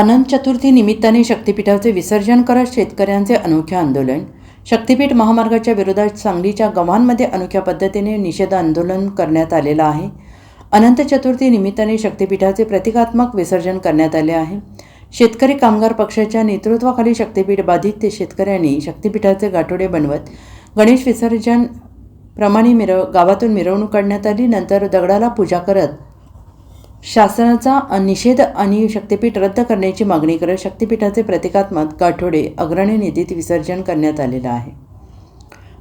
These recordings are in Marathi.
अनंत चतुर्थी निमित्ताने शक्तिपीठाचे विसर्जन करत शेतकऱ्यांचे अनोखे आंदोलन. शक्तिपीठ महामार्गाच्या विरोधात सांगलीच्या गव्हांमध्ये अनोख्या पद्धतीने निषेध आंदोलन करण्यात आलेलं आहे. अनंत चतुर्थी निमित्ताने शक्तिपीठाचे प्रतिकात्मक विसर्जन करण्यात आले आहे. शेतकरी कामगार पक्षाच्या नेतृत्वाखाली शक्तिपीठ बाधित ते शेतकऱ्यांनी शक्तिपीठाचे गाठोडे बनवत गणेश विसर्जन प्रमाणे मिरव गावातून मिरवणूक काढण्यात आली. नंतर दगडाला पूजा करत शासनाचा निषेध आणि शक्तिपीठ रद्द करण्याची मागणी करत शक्तिपीठाचे प्रतिकात्मक गाठोडे अग्रणी निधीत विसर्जन करण्यात आलेलं आहे.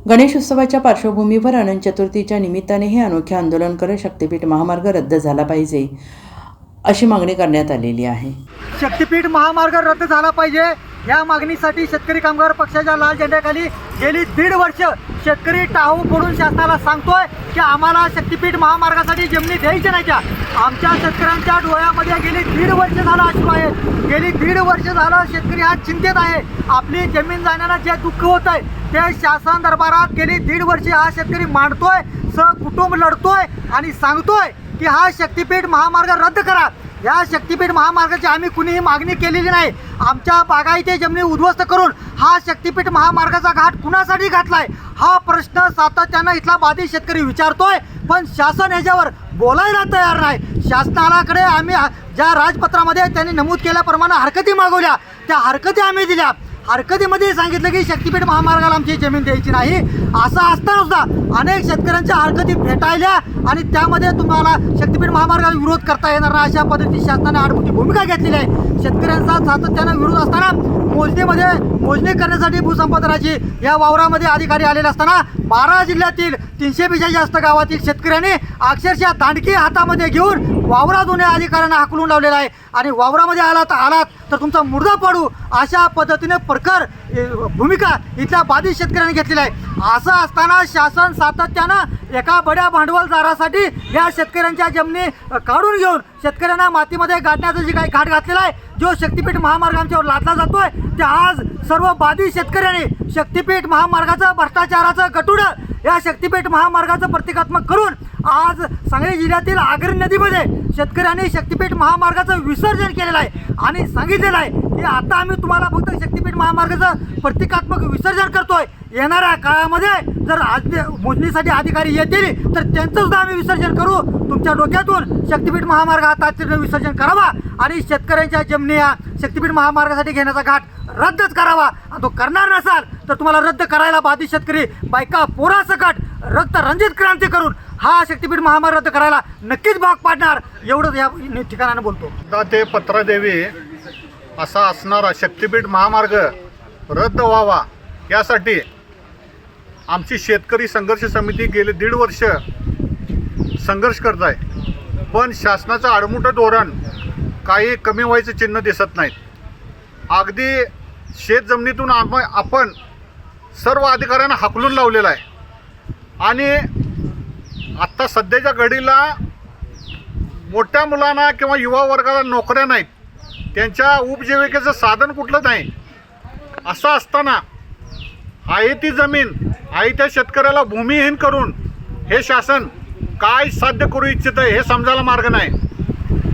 गणेश उत्सवाच्या पार्श्वभूमीवर अनंत चतुर्थीच्या निमित्ताने हे अनोखे आंदोलन करत शक्तिपीठ महामार्ग रद्द झाला पाहिजे अशी मागणी करण्यात आलेली आहे. शक्तिपीठ महामार्ग रद्द झाला पाहिजे. या मागणीसाठी शेतकरी कामगार पक्षाच्या लाल झेंड्याखाली गेली दीड वर्ष शेतकरी टाहू फोडून शासनाला सांगतोय की आम्हाला शक्तीपीठ महामार्गासाठी जमिनी द्यायच्या नाही त्या आमच्या शेतकऱ्यांच्या डोळ्यामध्ये गेली दीड वर्ष झालं अश्रू आहे. गेली दीड वर्ष झालं शेतकरी हा चिंतेत आहे. आपली जमीन जाण्याला जे दुःख होत आहे ते शासन दरबारात गेली दीड वर्ष हा शेतकरी मांडतोय सह कुटुंब लढतोय आणि सांगतोय की हा शक्तिपीठ महामार्ग रद्द करा. या शक्तिपीठ महामार्गाची आम्ही कुणीही मागणी केलेली नाही. आमच्या बागायती जमिनी उद्ध्वस्त करून हा शक्तिपीठ महामार्गाचा घाट कुणासाठी घातलाय? हा प्रश्न सातत्यानं इथला बाधित शेतकरी विचारतोय. पण शासन ह्याच्यावर बोलायला तयार नाही. शासनाकडे आम्ही ज्या राजपत्रामध्ये त्यांनी नमूद केल्याप्रमाणे हरकती मागवल्या. त्या हरकती आम्ही दिल्या. हरकतीमध्ये सांगितलं की शक्तिपीठ महामार्गाला आमची जमीन द्यायची नाही. असं असताना सुद्धा अनेक शेतकऱ्यांच्या हरकती भेटायल्या आणि त्यामध्ये तुम्हाला शक्तीपीठ महामार्गाला विरोध करता येणार नाही अशा पद्धतीने शासनाने आडमुठी भूमिका घेतलेली आहे. शेतकऱ्यांचा सातत्यानं विरोध असताना मोजणीमध्ये मोजणी करण्यासाठी भूसंपादनाची या वावरामध्ये अधिकारी आलेले असताना बारा जिल्ह्यातील तीनशेपेक्षा जास्त गावातील शेतकऱ्यांनी अक्षरशः दांडकी हातामध्ये घेऊन वावरा जुन्या अधिकाऱ्यांना हाकलून लावलेला आहे. आणि वावरामध्ये आलात आलात तर तुमचा मुर्दा पाडू अशा पद्धतीने प्रखर भूमिका इथल्या बाधित शेतकऱ्यांनी घेतलेली आहे. असं असताना शासन सातत्यानं एका बड्या भांडवलदारासाठी या शेतकऱ्यांच्या जमिनी काढून घेऊन शेतकऱ्यांना मातीमध्ये गाठण्याचा जे काही घाट घातलेला आहे जो शक्तिपीठ महामार्ग आमच्यावर लादला जातोय ते आज सर्व बाधित शेतकऱ्यांनी शक्तिपीठ महामार्गाचं भ्रष्टाचाराचं गटुडं या शक्तिपीठ महामार्गाचं प्रतिकात्मक करून आज सांगली जिल्ह्यातील आगरी नदीमध्ये शेतकऱ्यांनी शक्तिपीठ महामार्गाचं विसर्जन केलेलं आहे आणि सांगितलेलं आहे की आता आम्ही तुम्हाला फक्त शक्तीपीठ महामार्गाचं प्रतिकात्मक विसर्जन करतोय. येणाऱ्या काळामध्ये जर आज मोजणीसाठी अधिकारी येतील तर त्यांचं सुद्धा आम्ही विसर्जन करू. तुमच्या डोक्यातून शक्तिपीठ महामार्ग हा तातडीनं विसर्जन करावा आणि शेतकऱ्यांच्या जमिनी या शक्तिपीठ महामार्गासाठी घेण्याचा घाट रद्दच करावा. आणि तो करणार नसाल तर तुम्हाला रद्द करायला बाधित शेतकरी बायका पोरासकट रक्त रंजित क्रांती करून हा शक्तिपीठ महामार्ग रद्द करायला नक्कीच भाग पाडणार. एवढंच या ठिकाणानं बोलतो. एकदा ते पत्रादेवी असा असणारा शक्तिपीठ महामार्ग रद्द व्हावा. यासाठी आमची शेतकरी संघर्ष समिती गेले दीड वर्ष संघर्ष करत आहे पण शासनाचं आडमुठं धोरण काही कमी व्हायचं चिन्ह दिसत नाहीत. अगदी शेत जमिनीतून आम आपण सर्व अधिकाऱ्यांना हाकलून लावलेलं आहे. आणि आत्ता सध्याच्या घडीला मोठ्या मुलांना किंवा युवा वर्गाला नोकऱ्या नाहीत. त्यांच्या उपजीविकेचं साधन कुठलं नाही. असं असताना आहे ती जमीन आहे त्या शेतकऱ्याला भूमिहीन करून हे शासन काय साध्य करू इच्छित आहे हे समजायला मार्ग नाही.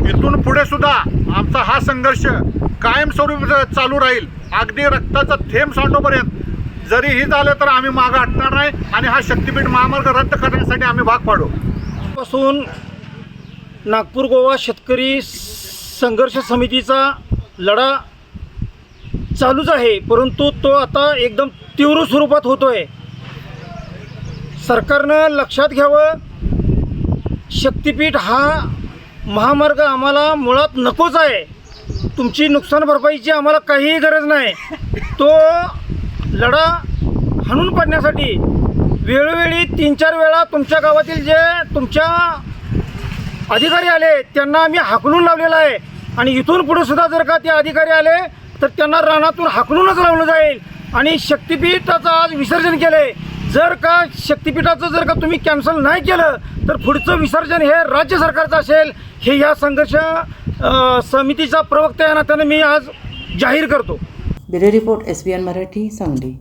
इथून पुढे सुद्धा आमचा हा संघर्ष कायमस्वरूपी चालू राहील. अगदी रक्ताचा थेंब सांडोपर्यंत. जरी ही झालं तर आम्ही मागं हटणार नाही आणि हा शक्तिपीठ महामार्ग रद्द करण्यासाठी आम्ही भाग पाडू. पासून नागपूर गोवा शेतकरी संघर्ष समितीचा लढा चालूच आहे परंतु तो आता एकदम तीव्र स्वरूपात होतो आहे सरकारनं लक्षात घ्यावं शक्तिपीठ हा महामार्ग आम्हाला मुळात नकोच आहे. तुमची नुकसान भरपाईची आम्हाला काहीही गरज नाही. तो लढा हाणून पाडण्यासाठी वेळोवेळी तीन चार वेळा तुमच्या गावातील जे तुमच्या अधिकारी आले त्यांना मी हाकलून लावलेलं आहे. आणि इथून पुढे सुद्धा जर का ते अधिकारी आले तर त्यांना रानातून हाकलूनच लावलं जाईल. आणि शक्तिपीठाचं आज विसर्जन केलं आहे जर का शक्तिपीठाचं जर का तुम्ही कॅन्सल नाही केलं तर पुढचं विसर्जन हे राज्य सरकारचं असेल. हे या संघर्ष समितीचा प्रवक्ता या नात्यानं मी आज जाहीर करतो. Bureau report S B N Marathi Sangli.